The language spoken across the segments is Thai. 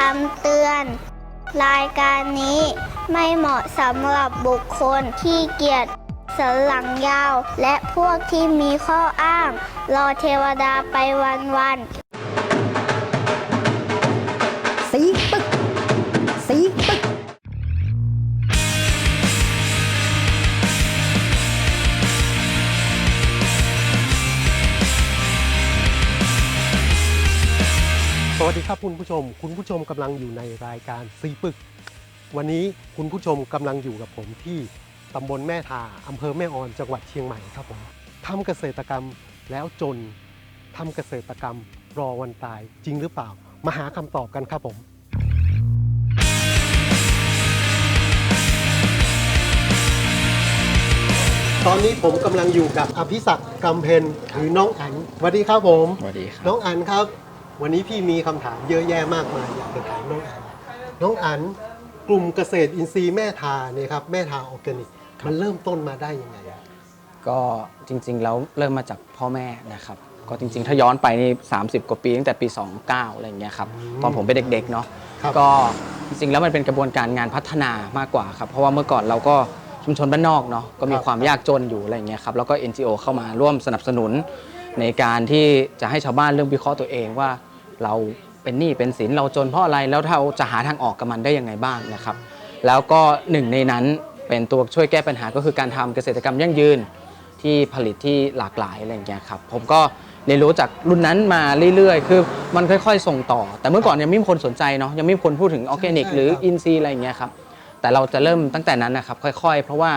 คำเตือน รายการนี้ไม่เหมาะสำหรับบุคคลที่เกียจสันหลังยาว และพวกที่มีข้ออ้าง รอเทวดาไปวันวัน สวัสดีครับคุณผู้ชม คุณผู้ชมกำลังอยู่ในรายการซีปึก วันนี้คุณผู้ชมกำลังอยู่กับผมที่ตำบลแม่ทาอำเภอแม่ออนจังหวัดเชียงใหม่ครับผมทำเกษตรกรรมแล้วจนทำเกษตรกรรมรอวันตายจริงหรือเปล่า มาหาคำตอบกันครับผม ตอนนี้ผมกำลังอยู่กับอภิศักดิ์กำเพนหรือน้องอันสวัสดีครับผม สวัสดีครับ น้องอันครับ วันนี้พี่มีคำถามเยอะแยะมากมายอยากจะถามน้องอันน้องอันกลุ่มเกษตรอินทรีย์แม่ทาเนี่ยครับแม่ทาออร์แกนิกมันเริ่มต้นมาได้ยังไงอะก็จริงๆแล้วเริ่มมาจากพ่อแม่นะครับ ก็จริงๆ ถ้าย้อนไปนี่30 กว่าปีตั้งแต่ปี 29 อะไรอย่างเงี้ยครับตอนผมเป็นเด็กๆเนาะครับก็จริงๆแล้วมันเป็นกระบวนการงานพัฒนามากกว่าครับ เพราะว่าเมื่อก่อนเราก็ชุมชนบ้านนอกเนาะก็มีความยากจนอยู่อะไรอย่างเงี้ยครับแล้วก็ NGO เข้ามาร่วมสนับสนุนในการที่จะให้ชาวบ้านเริ่มวิเคราะห์ตัวเองว่า เราเป็นหนี้เป็นสินเราจนเพราะอะไรแล้วเราจะหาทางออกกับมันได้ยังไงบ้างนะครับ แล้วก็หนึ่งในนั้นเป็นตัวช่วยแก้ปัญหาก็คือการทำเกษตรกรรมยั่งยืนที่ผลิตที่หลากหลายอะไรอย่างเงี้ยครับผมก็เรียนรู้จากรุ่นนั้นมาเรื่อยๆ คือมันค่อยๆ ส่งต่อ แต่เมื่อก่อนยังไม่มีคนสนใจเนาะยังไม่มีคนพูดถึงออร์แกนิก หรืออินทรีย์อะไรอย่างเงี้ยครับแต่เราจะเริ่มตั้งแต่นั้นนะครับค่อยๆ เพราะว่า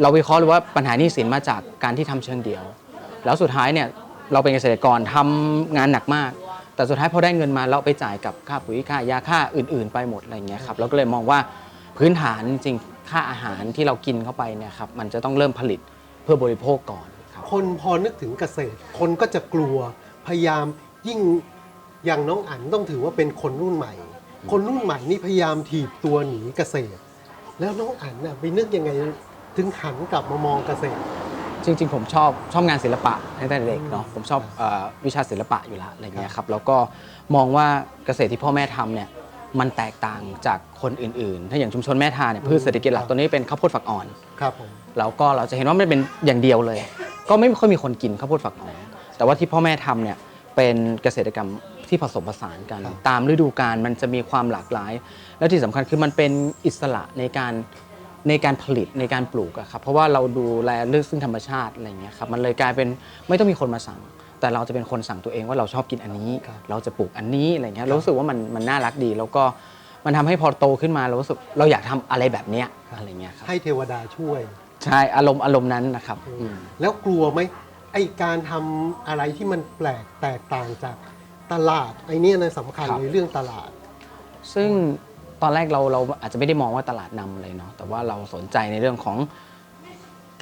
เราวิเคราะห์เลยว่าปัญหาหนี้สินมาจากการที่ทำเชิงเดียว แล้วสุดท้ายเนี่ยเราเป็นเกษตรกรทำงานหนักมาก แต่สุดท้ายพอได้เงินมาเราไปจ่ายกับค่าปุ๋ยค่ายาค่าอื่น ๆ ไปหมดอะไรอย่างเงี้ยครับเราก็เลยมองว่าพื้นฐานจริงๆค่าอาหารที่เรากินเข้าไปเนี่ยครับมันจะต้องเริ่มผลิตเพื่อบริโภคก่อนครับคนพอนึกถึงเกษตร คนก็จะกลัวพยายามยิ่งอย่างน้องอันต้องถือว่าเป็นคนรุ่นใหม่ คนรุ่นใหม่นี่พยายามถีบตัวหนีเกษตร แล้วน้องอันน่ะไปนึกยังไงถึงหันกลับมามองเกษตร จริง ๆ ผมชอบชอบงานศิลปะตั้งแต่เด็กเนาะผมชอบเออวิชาศิลปะอยู่แล้วอะไรเงี้ยครับแล้วก็มองว่าเกษตรที่พ่อแม่ทำเนี่ยมันแตกต่างจากคนอื่นๆ ถ้าอย่างชุมชนแม่ทาเนี่ยพืชเศรษฐกิจหลักตัวนี้เป็นข้าวโพดฝักอ่อน ครับผม แล้วก็เราจะเห็นว่ามันเป็นอย่างเดียวเลย ก็ไม่ค่อยมีคนกินข้าวโพดฝักอ่อนแต่ว่าที่พ่อแม่ทำเนี่ยเป็นเกษตรกรรมที่ผสมผสานกันตามฤดูกาลมันจะมีความหลากหลาย และที่สำคัญคือมันเป็นอิสระในการ ในการผลิตในการปลูกอะครับเพราะว่าเราดูแลเรื่องซึ่งธรรมชาติอะไรอย่างเงี้ยครับมันเลยกลายเป็นไม่ต้องมีคนมาสั่ง แต่เราจะเป็นคนสั่งตัวเองว่าเราชอบกินอันนี้ เราจะปลูกอันนี้อะไรเงี้ยเรารู้สึกว่ามันมันน่ารักดี แล้วก็มันทำให้พอโตขึ้นมาเรารู้สึกเราอยากทำอะไรแบบเนี้ยอะไรเงี้ยครับให้เทวดาช่วย ใช่อารมณ์อารมณ์นั้นนะครับอืม แล้วกลัวไหมไอการทำอะไรที่มันแปลกแตกต่างจากตลาดไอเนี้ยนะสำคัญครับ เลยเรื่องตลาด ซึ่ง ตอนแรกเราเราอาจจะไม่ได้มองว่าตลาดนำเลยเนาะแต่ว่าเราสนใจในเรื่องของ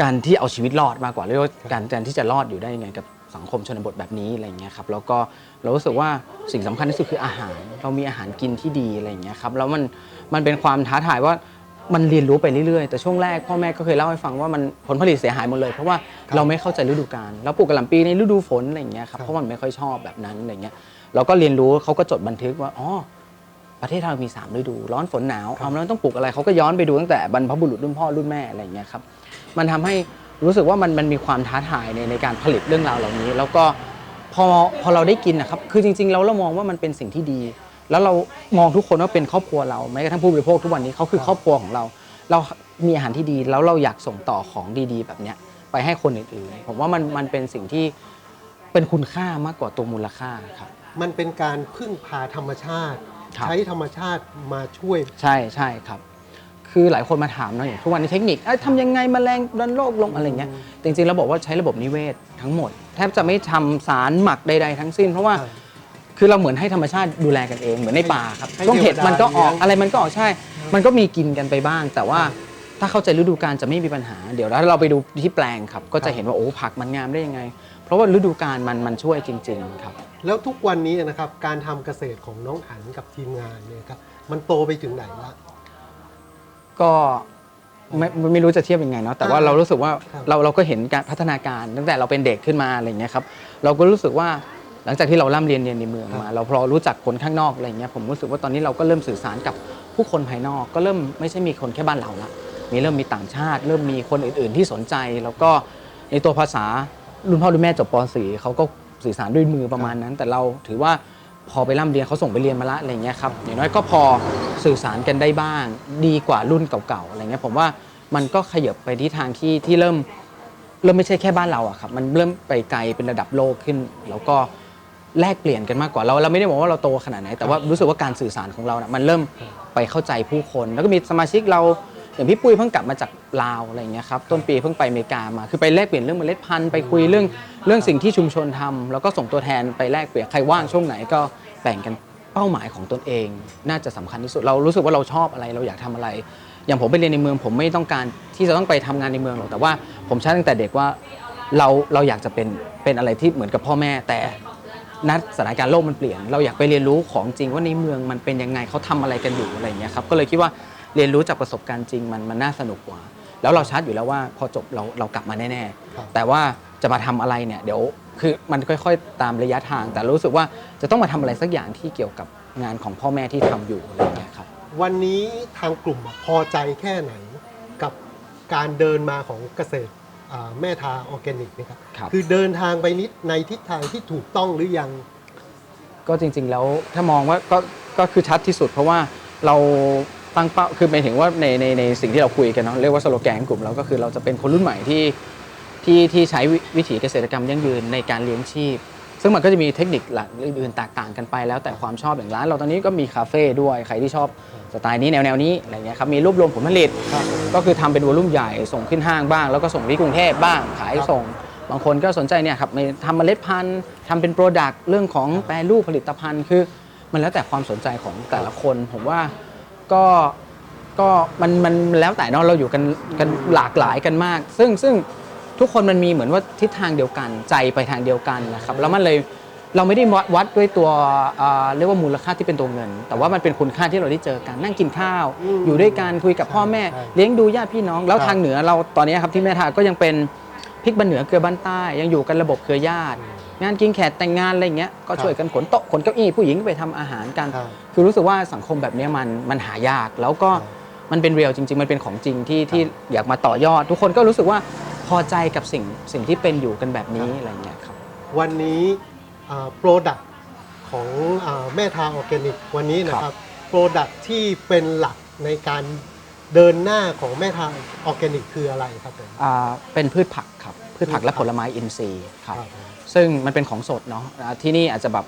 การที่เอาชีวิตรอดมากกว่าเรียกว่าการการที่จะรอดอยู่ได้ยังไงกับสังคมชนบทแบบนี้อะไรเงี้ยครับแล้วก็เรารู้สึกว่าสิ่งสำคัญที่สุดคืออาหาร เรามีอาหารกินที่ดีอะไรเงี้ยครับแล้วมันมันเป็นความท้าทายว่ามันเรียนรู้ไปเรื่อยๆ แต่ช่วงแรกพ่อแม่ก็เคยเล่าให้ฟังว่ามันผลผลิตเสียหายหมดเลย เพราะว่าเราไม่เข้าใจฤดูกาลแล้วปลูกกะหล่ำปีในฤดูฝนอะไรเงี้ยครับเพราะมันไม่ค่อยชอบแบบนั้นอะไรเงี้ยเราก็เรียนรู้เขาก็จดบันทึกว่าอ๋อ ประเทศเรามี3ฤดู ร้อนฝนหนาวเอาแล้วต้องปลูกอะไรเขาก็ย้อนไปดูตั้งแต่บรรพบุรุษรุ่นพ่อรุ่นแม่อะไรอย่างเงี้ยครับมันทำให้รู้สึกว่ามันมันมีความท้าทายในในการผลิตเรื่องราวเหล่านี้ แล้วก็พอพอเราได้กินนะครับคือจริงๆเราเรามองว่ามันเป็นสิ่งที่ดี แล้วเรามองทุกคนว่าเป็นครอบครัวเราแม้กระทั่งผู้บริโภคทุกวันนี้เขาคือครอบครัวของเรา เรามีอาหารที่ดีแล้วเราอยากส่งต่อของดีๆ แบบเนี้ยไปให้คนอื่นๆผมว่ามันมันเป็นสิ่งที่เป็นคุณค่ามากกว่าตัวมูลค่าครับมันเป็นการพึ่งพาธรรมชาติ ครับ ใช้ธรรมชาติมาช่วย ใช่ใช่ครับ คือหลายคนมาถามเนาะอย่างทุกวันนี้เทคนิคเอ้ยทำยังไงแมลงดันโรคลงอะไรเงี้ยจริงๆเราบอกว่าใช้ระบบนิเวศทั้งหมด แทบจะไม่ทำสารหมักใดๆทั้งสิ้น เพราะว่าครับคือเราเหมือนให้ธรรมชาติดูแลกันเองเหมือนในป่าครับให้ช่วงเห็ดเทวดามันก็ออกเลี้ยง อะไรมันก็ออกใช่ มันก็มีกินกันไปบ้าง แต่ว่าถ้าเข้าใจฤดูกาลจะไม่มีปัญหา เดี๋ยวถ้าเราไปดูที่แปลงครับ ก็จะเห็นว่าโอ้ผักมันงามได้ยังไง เพราะว่าฤดูกาลมันมันช่วยจริง ๆ ครับ แล้วทุกวันนี้นะครับการทำเกษตรของน้องอันกับทีมงานเนี่ยครับมันโตไปถึงไหนละ ก็ไม่ไม่รู้จะเทียบยังไงเนาะแต่ว่าอ่าเรารู้สึกว่าครับ เราเราก็เห็นการพัฒนาการตั้งแต่เราเป็นเด็กขึ้นมาอะไรอย่างเงี้ยครับเราก็รู้สึกว่าหลังจากที่เราล่ำเรียนเรียนในเมืองครับมา เราพอรู้จักคนข้างนอกอะไรเงี้ยผมรู้สึกว่าตอนนี้เราก็เริ่มสื่อสารกับผู้คนภายนอก ก็เริ่มไม่ใช่มีคนแค่บ้านเราละมีเริ่มมีต่างชาติ เริ่มมีคนอื่น ๆ ที่สนใจ แล้วก็ในตัวภาษา รุ่นพ่อรุ่นแม่จบป .4 เขาก็สื่อสารด้วยมือประมาณนั้น แต่เราถือว่าพอไปร่ำเรียนเขาส่งไปเรียนมาละอะไรเงี้ยครับอย่างน้อยก็พอสื่อสารกันได้บ้าง ดีกว่ารุ่นเก่าๆอะไรเงี้ยผมว่ามันก็ขยับไปที่ทางที่ที่เริ่มเริ่มไม่ใช่แค่บ้านเราอะครับมันเริ่มไปไกลเป็นระดับโลกขึ้น แล้วก็แลกเปลี่ยนกันมากกว่าเราเราไม่ได้บอกว่าเราโตขนาดไหนแต่ว่ารู้สึกว่าการสื่อสารของเรานะมันเริ่มไปเข้าใจผู้คน แล้วก็มีสมาชิกเรา อย่างพี่ปุ้ยเพิ่งกลับมาจากลาวอะไรอย่างเงี้ยครับต้นปีเพิ่งไปอเมริกามาคือไปแลกเปลี่ยนเรื่องเมล็ดพันธุ์ไปคุยเรื่องเรื่องสิ่งที่ชุมชนทำแล้วก็ส่งตัวแทนไปแลกเปลี่ยนใครว่างช่วงไหนก็แบ่งกันเป้าหมายของตนเอง น่าจะสำคัญที่สุดเรารู้สึกว่าเราชอบอะไรเราอยากทำอะไร อย่างผมไปเรียนในเมืองผมไม่ต้องการที่จะต้องไปทำงานในเมืองหรอกแต่ว่าผมใช้ตั้งแต่เด็กว่าเราเราอยากจะเป็นเป็นอะไรที่เหมือนกับพ่อแม่แต่ นัดสถานการณ์โลกมันเปลี่ยน เราอยากไปเรียนรู้ของจริงว่าในเมืองมันเป็นยังไงเขาทำอะไรกันอยู่อะไรอย่างเงี้ยครับก็เลยคิดว่า เรียนรู้จากประสบการณ์จริงมันมันน่าสนุกกว่า แล้วเราชัดอยู่แล้วว่าพอจบเราเรากลับมาแน่ครับๆแต่ว่าจะมาทำอะไรเนี่ยเดี๋ยวคือมันค่อยๆ ตามระยะทาง แต่รู้สึกว่าจะต้องมาทำอะไรสักอย่างที่เกี่ยวกับงานของพ่อแม่ที่ทำอยู่อะไรอย่างเงี้ยครับวันนี้ทางกลุ่มพอใจแค่ไหนกับการเดินมาของเกษตรอ่าแม่ทาออร์แกนิกนะครับครับคือเดินทางไปนิดในทิศทางที่ถูกต้องหรือยัง ก็จริงๆแล้วถ้ามองว่าก็ก็คือชัดที่สุดเพราะว่าเรา ตั้งเป้าคือหมายถึงว่าในในในสิ่งที่เราคุยกันเนาะเรียกว่าสโลแกนของกลุ่มเราก็คือเราจะเป็นคนรุ่นใหม่ที่ที่ที่ใช้วิถีเกษตรกรรมยั่งยืนในการเลี้ยงชีพ ซึ่งมันก็จะมีเทคนิคหลักอื่นๆแตกต่างกันไปแล้วแต่ความชอบอย่างร้านเราตอนนี้ก็มีคาเฟ่ด้วยใครที่ชอบสไตล์นี้แนวแนวนี้อะไรเงี้ยครับมีรวบรวมผลผลิต ก็คือทำเป็นวอลลุ่มใหญ่ส่งขึ้นห้างบ้าง แล้วก็ส่งที่กรุงเทพบ้างขายส่ง บางคนก็สนใจเนี่ยครับทำเมล็ดพันธุ์ทำเป็นโปรดักต์เรื่องของแปรรูปผลิตภัณฑ์คือ มันแล้วแต่ความสนใจของแต่ละคนผมว่า ก็ก็มันมันแล้วแต่เนาะเราอยู่กันกันหลากหลายกันมาก ซึ่งซึ่งทุกคนมันมีเหมือนว่าทิศทางเดียวกันใจไปทางเดียวกันนะครับแล้วมันเลยเราไม่ได้วัดวัดด้วยตัวเอ่อเรียกว่ามูลค่าที่เป็นตัวเงิน แต่ว่ามันเป็นคุณค่าที่เราได้เจอกันนั่งกินข้าว อืมอยู่ด้วยกันคุยกับพ่อแม่ ใช่เลี้ยงดูญาติพี่น้อง แล้วครับทางเหนือเราตอนนี้ครับที่แม่ทาก็ยังเป็นพริกบันเหนือเกลือบ้านใต้ ยังอยู่กันระบบเครือญาติ งานกินแขกแต่งงานอะไรอย่างเงี้ยก็ช่วยกันขนโต๊ะขนเก้าอี้ผู้หญิงก็ไปทำอาหารกัน ครับ คือรู้สึกว่าสังคมแบบเนี้ยมันมันหายากแล้วก็ครับมันเป็นเรียลจริง ๆ มันเป็นของจริงที่ที่อยากมาต่อยอด ทุกคนก็รู้สึกว่าพอใจกับสิ่งสิ่งที่เป็นอยู่กันแบบนี้อะไรอย่างเงี้ยครับ วันนี้โปรดักของอาแม่ทาออร์แกนิกวันนี้นะครับโปรดักที่เป็นหลักในการเดินหน้าของแม่ทาออร์แกนิกคืออะไรครับผม อ่าเป็นพืชผักครับพื ชผักและผลไม้อินทรีย์ครับครับผมซึ่งมันเป็นของสดเนาะอ่าที่นี่อาจจะแบบ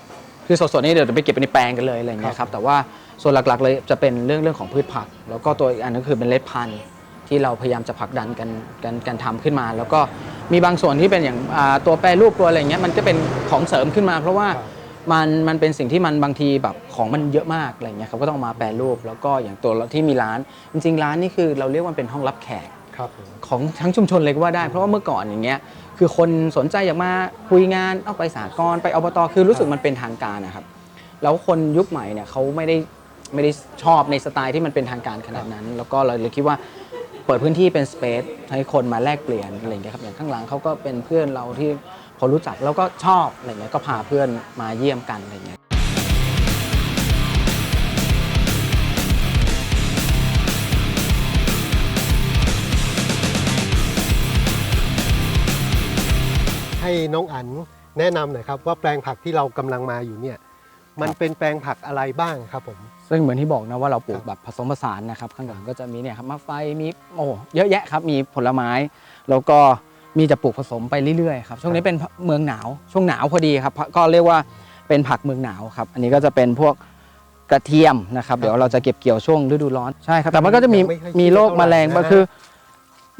คือสดๆนี่เดี๋ยวไปเก็บไปในแปลงกันเลยอะไรอย่างเงี้ยคครัรับบแต่ว่าส่วนหลักๆเลยจะเป็นเรื่องเรื่องของพืชผัก แล้วก็ตัวอีกอันนึงคือเป็นเล็ดพันธุ์ที่เราพยายามจะผลักดันกันกันกันทำขึ้นมา แล้วก็มีบางส่วนที่เป็นอย่างอ่าตัวแปรรูปตัวอะไรอย่างเงี้ยมันก็เป็นของเสริมขึ้นมา เพราะว่าครับมันมันเป็นสิ่งที่มันบางทีแบบของมันเยอะมากอะไรอย่างเงี้ยครับก็ต้องเอามาแปรรูปแล้วก็อย่างตัวที่มีร้าน จริง ๆ ร้านนี่คือเราเรียกว่าเป็นห้องรับแขก ครับผม ของทั้งชุมชนเลยก็ว่าได้ เพราะว่าเมื่อก่อนอย่างเงี้ยคือคนสนใจอยากมาคุยงานเอาไปสากลไปอบตคือรู้สึกมันเป็นทางการนะครับ แล้วคนยุคใหม่เนี่ยเขาไม่ได้ไม่ได้ชอบในสไตล์ที่มันเป็นทางการขนาดนั้น แล้วก็เราเลยคิดว่าเปิดพื้นที่เป็นสเปซให้คนมาแลกเปลี่ยนอะไรอย่างเงี้ยครับอย่างข้างหลังเขาก็เป็นเพื่อนเราที่พอรู้จักแล้วก็ชอบอะไรเงี้ยก็พาเพื่อนมาเยี่ยมกันอะไรเงี้ย ให้น้องอันแนะนำหน่อยครับว่าแปลงผักที่เรากำลังมาอยู่เนี่ย มันเป็นแปลงผักอะไรบ้างครับผม ซึ่งเหมือนที่บอกนะว่าเราปลูคกรับแบบผสมผสานนะครับ ข้างหลังก็จะมีเนี่ยครับมะไฟมีโอ้เยอะแยะครับมีผลไม้ แล้วก็มีจะปลูกผสมไปเรื่อยๆครับช่วงนี้เป็นเมืองหนาวช่วงหนาวพอดีครับก็เรียกว่าเป็นผักเมืองหนาวครับอันนี้ก็จะเป็นพวกกระเทียมนะครับเดี๋ยวเราจะเก็บเกี่ยวช่วงฤดูร้อนใช่ครับแต่มันก็จะมียังไม่ค่อยมีโรคเท่าไหร่แมลงนะก็คือ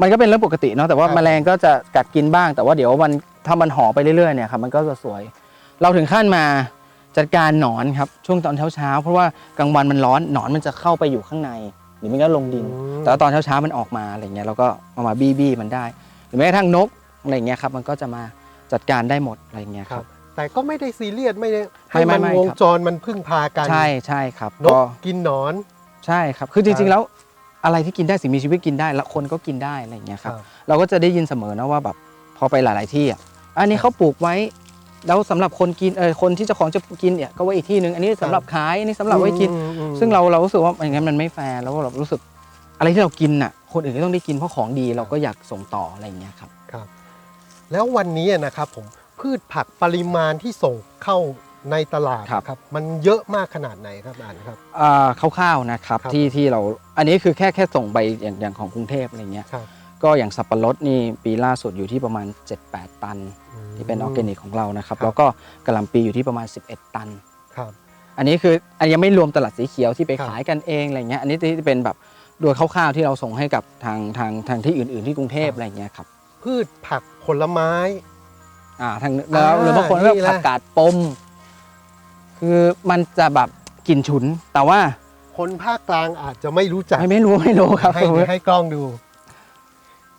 มันก็เป็นเรื่องปกติเนาะแต่ว่าครับ แมลงก็จะกัดกินบ้าง แต่ว่าเดี๋ยวมัน ถ้ามันห่อไปเรื่อยๆเนี่ยครับมันก็จะสวย เราถึงขั้นมาจัดการหนอนครับช่วงตอนเช้าๆเพราะว่ากลางวันมันร้อนหนอนมันจะเข้าไปอยู่ข้างใน หรือไม่ก็ลงดินอืมแต่ว่าตอนเช้าๆมันออกมาอะไรเงี้ยเราก็เอามาบี้บี้มันได้ หรือแม้กระทั่งนกอะไรเงี้ยครับมันก็จะมาจัดการได้หมดอะไรเงี้ยคครัรับบแต่ก็ไม่ได้ซีเรียสไม่ได้ให้ไม่มันไม่วงครับจรมันพึ่งพากันใช่ใช่ครับนก็กกินหนอนใช่ครับ คือจครัริงบๆแล้วอะไรที่กินได้สิ่งมีชีวิตกินได้แล้วคนก็กินได้อะไรเงี้ยครับ เราก็จะได้ยินเสมอนะว่าแบบพอไปหลาย ๆ ที่อะ อันนี้เขาปลูกไว้ แล้วสำหรับคนกินเออคนที่เจ้าของจะกินเนี่ยก็ไว้อีกที่หนึ่งอันนี้สำหรับขายอันนี้สำหรับไว้กิน อืมอืมซึ่งเราเรารู้สึกว่าอย่างนั้นมันไม่แฟร์แล้วเรารู้สึกอะไรที่เรากินน่ะ คนอื่นก็ต้องได้กินเพราะของดีเราก็อยากส่งต่ออะไรอย่างเงี้ยครับ ครับ แล้ววันนี้นะครับผมพืชผักปริมาณที่ส่งเข้าในตลาดครับ ครับ มันเยอะมากขนาดไหนครับอ่านครับ อ่าคร่าวๆนะครับครับ ที่ที่เราอันนี้คือแค่แค่ส่งไปอย่างอย่างของกรุงเทพอะไรเงี้ย ครับ ก็อย่างสับปะรดนี่ปีล่าสุดอยู่ที่ประมาณ 7-8 ตัน ที่เป็นออร์แกนิกของเรานะครับครับแล้วก็กะหล่ำปีอยู่ที่ประมาณ 11 ตัน ครับ อันนี้คืออันยังไม่รวมตลาดสีเขียวที่ไปครับขายกันเองอะไรเงี้ยอันนี้ที่เป็นแบบโดยคร่าวๆที่เราส่งให้กับทางทางทางที่อื่น ๆที่กรุงเทพอะไรเงี้ยครับพืชผักผลไม้ อ่าทางแล้วหรือบางคนนี่ก็แหละผักกาดปม คือมันจะแบบกลิ่นฉุน แต่ว่าคนภาคกลางอาจจะไม่รู้จักไม่ไม่รู้ไม่รู้ครับให้ให้กล้องดู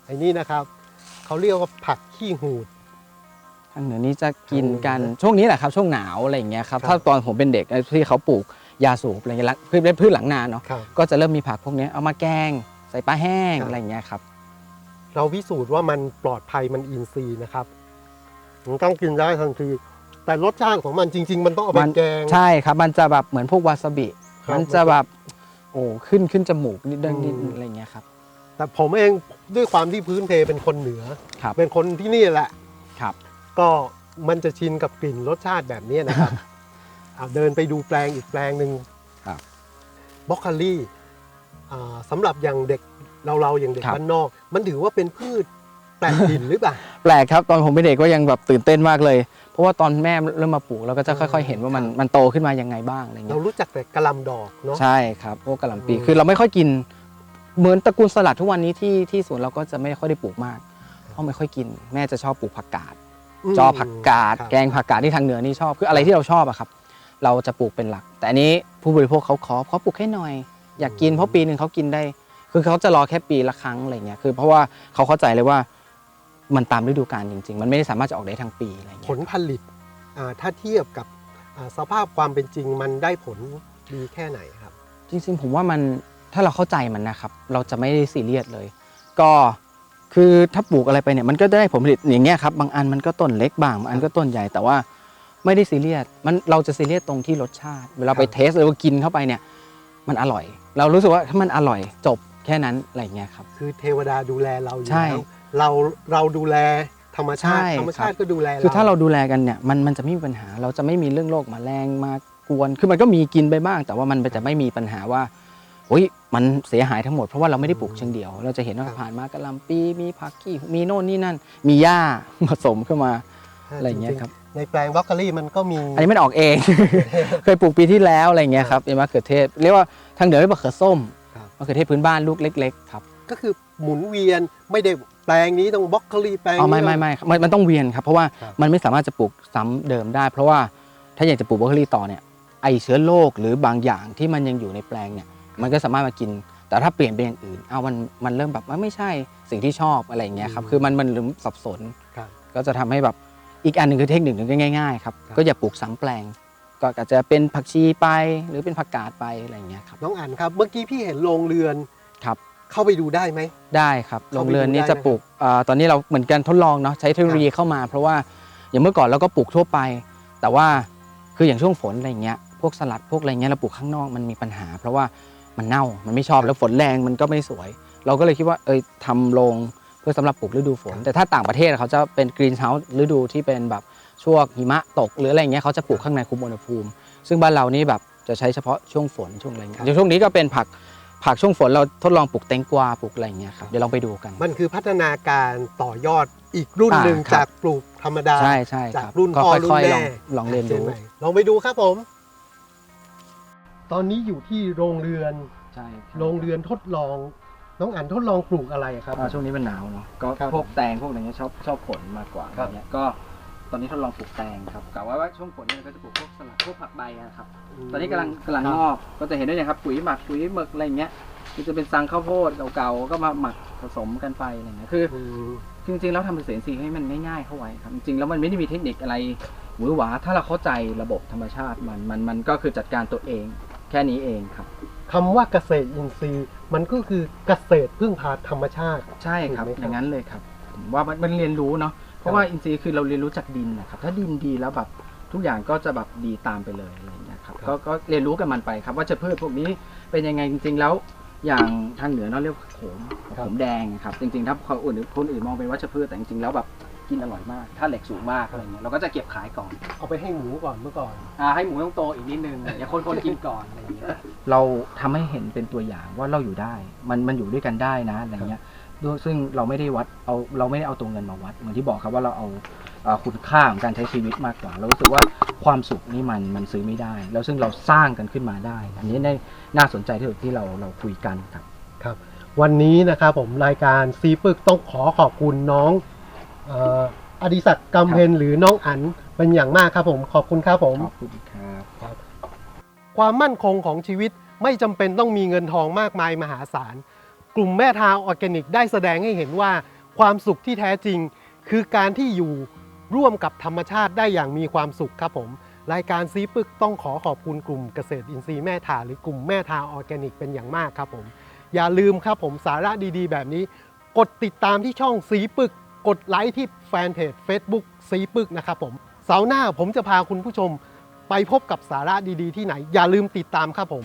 ไอ้นี่นะครับเขาเรียกว่าผักขี้หูด ทางเหนือนี้จะกินกันเออช่วงนี้แหละครับ ช่วงหนาวอะไรอย่างเงี้ยครับครับ ถ้าตอนผมเป็นเด็กที่เขาปลูกยาสูบอะไรเงี้ยละพืชเป็นพืชหลังนาเนาะครับ ก็จะเริ่มมีผักพวกเนี้ยเอามาแกง ใส่ปลาแห้งครับ อะไรอย่างเงี้ยครับ เราพิสูจน์ว่ามันปลอดภัยมันอินทรีย์นะครับมันต้องกินได้ทันที แต่รสชาติของมันจริง ๆ มันต้องเอาไปมัน แกง ใช่ครับ มันจะแบบเหมือนพวกวาซาบิ ครับมันจะแบบโอ้ขึ้นขึ้นจมูกนิดนึงอืมนิดอะไรอย่างเงี้ยครับ แต่ผมเอง ด้วยความที่พื้นเพเป็นคนเหนือ ครับ เป็นคนที่นี่แหละ ครับ ก็มันจะชินกับกลิ่นรสชาติแบบนี้นะครับ เอาเดินไปดูแปลงอีกแปลงหนึ่งครับบรอกโคลีอ่าสำหรับอย่างเด็กเราเราๆอย่างเด็กครับ บ้านนอก มันถือว่าเป็นพืชแปลกถิ่นหรือเปล่า แปลกครับตอนผมเป็นเด็กก็ยังแบบตื่นเต้นมากเลย เพราะว่าตอนแม่เริ่มมาปลูกเราก็จะค่อย ๆ เห็นว่ามันครับมันโตขึ้นมายังไงบ้างอะไรเงี้เรายรู้จักแต่กระหลำดอกเนาะ ใช่ครับพวกกะหล่ำปีอืม คือเราไม่ค่อยกิน เหมือนตระกูลสลัดทุกวันนี้ที่ที่สวนเราก็จะไม่ค่อยได้ปลูกมาก เพราะไม่ค่อยกิน แม่จะชอบปลูกผักกาดมจอผักกาด ครับ แกงผักกาดที่ทางเหนือนี่ชอบคืออะไรที่เราชอบอะครับ เราจะปลูกเป็นหลัก แต่อันนี้ผู้บริโภคเขาขอเขาปลูกให้หน่อย อยากกินเพราะปีหนึ่งเขากินได้ คือเขาจะรอแค่ปีละครั้งอะไรเงี้ยคือเพราะว่าเขาเข้าใจเลยว่ามันตามฤดูกาลจริง ๆ มันไม่ได้สามารถจะออกได้ทั้งปีอะไรผเงี้ยลผลิตอ่าถ้าเทียบกับอ่าสภาพความเป็นจริงมันได้ผลดีแค่ไหนครับ จริงๆ ผมว่ามัน ถ้าเราเข้าใจมันนะครับ เราจะไม่ได้ซีเรียสเลย ก็คือถ้าปลูกอะไรไปเนี่ยมันก็ได้ผลผลิตอย่างเงี้ยครับบางอันมันก็ต้นเล็กบางบางอันก็ต้นใหญ่แต่ว่าไม่ได้ซีเรียสมันเราจะซีเรียสตรงที่รสชาติ เวลาไปครับเทสหรือว่ากินเข้าไปเนี่ย มันอร่อย เรารู้สึกว่าถ้ามันอร่อยจบแค่นั้นอะไรเงี้ยครับ คือเทวดาดูแลเราอยู่ใช่ แล้วเราเราดูแลธรรมชาติ ใช่ธรรมชาติครับ ก็ดูแลคือถ้าเราดูแลกันเนี่ยมันมันจะไม่มีปัญหา เราจะไม่มีเรื่องโรคแมลงมากวน คือมันก็มีกินไปบ้าง แต่ว่ามันจะไม่มีปัญหาว่าโอ้ยมันเสียหายทั้งหมดเพราะว่าเราไม่ได้ปลูกเชิงเดียว เราจะเห็นว่าผ่านมากระหลำปีมีผักขี้มีโน่นนี่นั่น มีหญ้าผสมเข้ามาอะไรอย่างเงี้ยครับจงๆในแปลงบรอกโคลีมันก็มี อันนี้มันออกเอง เคยปลูกปีที่แล้วอะไรเงี้ยครับเป็นมะเขือเทศ เรียกว่าทางเหนือเรียกมะเขือส้มครับมะเขือเทศพื้นบ้านลูกเล็ก ๆ ครับ ก็คือหมุนเวียนไม่ได้แปลงนี้ต้องบรอกโคลีแปลงอ๋อนี้ไม่ไม่ไม่ครับมันมันต้องเวียนครับเพราะว่าครับมันไม่สามารถจะปลูกซ้ำเดิมได้ เพราะว่าถ้าอยากจะปลูกบรอกโคลีต่อเนี่ยไอเชื้อโรคหรือบางอย่างที่มันยังอยู่ในแปลงเนี่ย มันก็สามารถมากิน แต่ถ้าเปลี่ยนเป็นอย่างอื่นเอามันมันเริ่มแบบว่าไม่ใช่สิ่งที่ชอบอะไรอย่างเงี้ยครับคือมันมันเริ่มสับสนครับก็จะทำให้แบบอีกอันหนึ่งคือเทคนิคหนึ่งก็ง่ายๆครับครับก็อย่าปลูกซ้ำแปลงก็อาจจะเป็นผักชีไปหรือเป็นผักกาดไปอะไรอย่างเงี้ยครับน้องอันครับเมื่อกี้พี่เห็นโรงเรือนครับเข้าไปดูได้ไหมได้ครับโรเข้างไปเรือนนี้ดูได้จะปลูกเอ่อตอนนี้เราเหมือนกันทดลองเนาะใช้เทคโนโลยีเข้ามา เพราะว่าอย่างเมื่อก่อนเราก็ปลูกทั่วไป แต่ว่าคืออย่างช่วงฝนอะไรเงี้ยพวกสลัดพวกอะไรเงี้ยเราปลูกข้างนอกมันมีปัญหา เพราะว่า มันเน่ามันไม่ชอบแล้วฝนแรงมันก็ไม่สวย เราก็เลยคิดว่าเอยทำโรงเพื่อสำหรับปลูกฤดูฝน แต่ถ้าต่างประเทศเขาจะเป็นกรีนเฮาส์ฤดูที่เป็นแบบช่วงหิมะตก หรืออะไรเงี้ยเขาจะปลูกข้างในคุมอุณหภูมิ ซึ่งบ้านเรานี่แบบจะใช้เฉพาะช่วงฝนช่วงอะไรเงี้ยอย่างช่วงนี้ก็เป็นผักผักช่วงฝนเราทดลองปลูกแตงกวาปลูกอะไรเงี้ยครับเดี๋ยวลองไปดูกัน มันคือพัฒนาการต่อยอดอีกรุ่นอ่าหนึ่งครับ จากปลูกธรรมดา ใช่ใช่จากครับรุ่นก็พ่อรุ่นค่อยๆลแม่องลองเรียนรู้ใช่ไหมลองไปดูครับผม ตอนนี้อยู่ที่โรงเรือน ใช่โรงเรือนทดลอง น้องอันทดลองปลูกอะไรครับ อ่าช่วงนี้มันหนาวเนาะก็ครับพวกแตงพวกอะไรเงี้ยชอบชอบฝนมากกว่าครับอะไรเงี้ยก็ตอนนี้ทดลองปลูกแตงครับกะว่าว่าช่วงฝนเนี่ยก็จะปลูกพวกสลัดพวกผักใบอะครับ ตอนนี้กำลังกำลังครับงอกก็จะเห็นได้เลยครับปุ๋ยหมักปุ๋ยหมึกอะไรเงี้ยมันจะเป็นซังข้าวโพดเก่าๆก็มาหมักผสมกันไปอะไรเงี้ยคือ อืม จริงๆแล้วทำเป็นเศษสีให้มันง่ายๆเข้าไว้ครับ จริงๆแล้วมันไม่ได้มีเทคนิคอะไรหวือหวาถ้าเราเข้าใจระบบธรรมชาติมันมันมันก็คือจัดการตัวเอง แค่นี้เองครับ คำว่าเกษตรอินทรีย์ มันก็คือเกษตรพึ่งพาธรรมชาติ ใช่ครับถูกไหมครับอย่างนั้นเลยครับผมว่ามันมันเรียนรู้เนาะเพราะราะว่าอินทรีย์คือเราเรียนรู้จากดินนะครับ ถ้าดินดีแล้วแบบทุกอย่างก็จะแบบดีตามไปเลยอะไรอย่างเงี้ยครับครับ ก็ก็เรียนรู้กับมันไปครับ ว่าจะพืชพวกนี้เป็นยังไงจริง ๆ แล้ว อย่างทางเหนือเราเรียกว่าโขมโขมแดงครับจริงๆถ้าคนอื่นคนอื่นมองเป็นวัชพืชแต่จริงๆแล้วแบบ กินอร่อยมาก ถ้าเหล็กสูงมากอะไรเงี้ยเราก็จะเก็บขายก่อนเอาไปให้หมูก่อนเมื่อก่อนอ่าให้หมูต้องโตอีกนิดนึงอย่าคนคนกินก่อนอะไรอย่างเงี้ยเราทำให้เห็นเป็นตัวอย่างว่าเราอยู่ได้ มันมันอยู่ด้วยกันได้นะอะไรเงี้ยด้วยซึ่งเราไม่ได้วัดเอาเราไม่ได้เอาตัวเงินมาวัดเหมือนที่บอกครับว่าเราเอาเอ่อคุณค่าของการใช้ชีวิตมากกว่า เรารู้สึกว่าความสุขนี่มันมันซื้อไม่ได้ แล้วซึ่งเราสร้างกันขึ้นมาได้ อันนี้ได้น่าสนใจที่สุดที่เราเราคุยกันครับครับ วันนี้นะครับผมรายการซีปึกต้องขอขอบคุณน้อง เอ่ออดิศักดิ์กำเพนหรือน้องอันเป็นอย่างมากครับผมขอบคุณครับผม ขอบคุณครับ ความมั่นคงของชีวิตไม่จำเป็นต้องมีเงินทองมากมายมหาศาล กลุ่มแม่ทาออร์แกนิกได้แสดงให้เห็นว่า ความสุขที่แท้จริง คือการที่อยู่ร่วมกับธรรมชาติได้อย่างมีความสุขครับผม รายการซีปึกต้องขอขอบคุณกลุ่มเกษตรอินทรีย์แม่ทาหรือกลุ่มแม่ทาออร์แกนิกเป็นอย่างมากครับผม อย่าลืมครับผมสาระดีๆ แบบนี้ กดติดตามที่ช่องซีปึก กดไลค์ที่แฟนเพจ Facebook ซีปึกนะครับผมเสาร์หน้าผมจะพาคุณผู้ชมไปพบกับสาระดีๆที่ไหน อย่าลืมติดตามครับผม